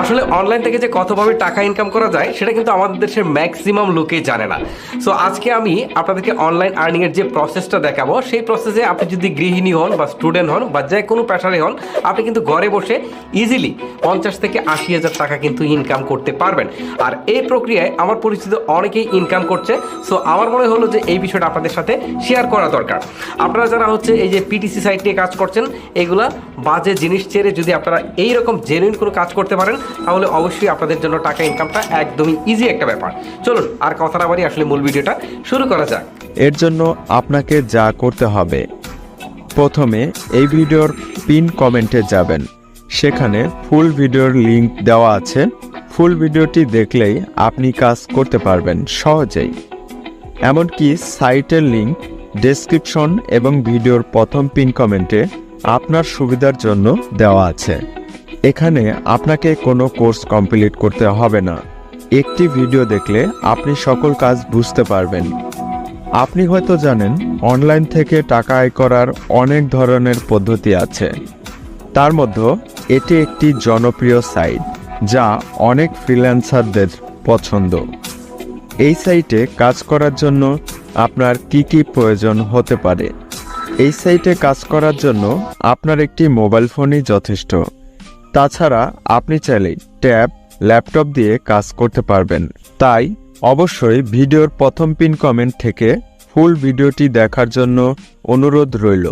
আসলে অনলাইন থেকে যে কতভাবে টাকা ইনকাম করা যায়, সেটা কিন্তু আমাদের দেশের ম্যাক্সিমাম লোকেই জানে না। সো আজকে আমি আপনাদেরকে অনলাইন আর্নিং এর যে প্রসেসটা দেখাবো, সেই প্রসেসে আপনি যদি গৃহিণী হন বা স্টুডেন্ট হন বা যে কোনো পেশারে হন, আপনি কিন্তু ঘরে বসে ইজিলি পঞ্চাশ থেকে আশি হাজার টাকা কিন্তু ইনকাম করতে পারবেন। আর এই প্রক্রিয়ায় আমার পরিচিত অনেকেই ইনকাম করছে। সো আমার মনে হলো যে এই বিষয়টা আপনাদের সাথে শেয়ার করা দরকার। আপনারা যারা হচ্ছে এই যে পিটিসি সাইট নিয়ে কাজ করছেন, এগুলা বাজে জিনিস ছেড়ে যদি আপনারা এইরকম জেনুইন কোনো কাজ করতে পারেন তাহলে অবশ্যই আপনাদের জন্য টাকা ইনকামটা একদমই ইজি একটা ব্যাপার। চলুন, আর কথা না বাড়ি আসলে মূল ভিডিওটা শুরু করা যাক। এর জন্য আপনাকে যা করতে হবে, প্রথমে এই ভিডিওর পিন কমেন্টে যাবেন। সেখানে ফুল ভিডিওর লিংক দেওয়া আছে। ফুল ভিডিওটি দেখলেই আপনি কাজ করতে পারবেন সহজেই। এমনকি সাইটের লিংক ডেসক্রিপশন এবং ভিডিওর প্রথম পিন কমেন্টে আপনার সুবিধার জন্য দেওয়া আছে। এখানে আপনাকে কোনো কোর্স কমপ্লিট করতে হবে না। একটি ভিডিও দেখলে আপনি সকল কাজ বুঝতে পারবেন। আপনি হয়তো জানেন, অনলাইন থেকে টাকা আয় করার অনেক ধরনের পদ্ধতি আছে। তার মধ্যে এটি একটি জনপ্রিয় সাইট, যা অনেক ফ্রিল্যান্সারদের পছন্দ। এই সাইটে কাজ করার জন্য আপনার কি কি প্রয়োজন হতে পারে? এই সাইটে কাজ করার জন্য আপনার একটি মোবাইল ফোনই যথেষ্ট। তাছাড়া আপনি চাইলে ট্যাব, ল্যাপটপ দিয়ে কাজ করতে পারবেন। তাই অবশ্যই ভিডিওর প্রথম পিন কমেন্ট থেকে ফুল ভিডিওটি দেখার জন্য অনুরোধ রইল।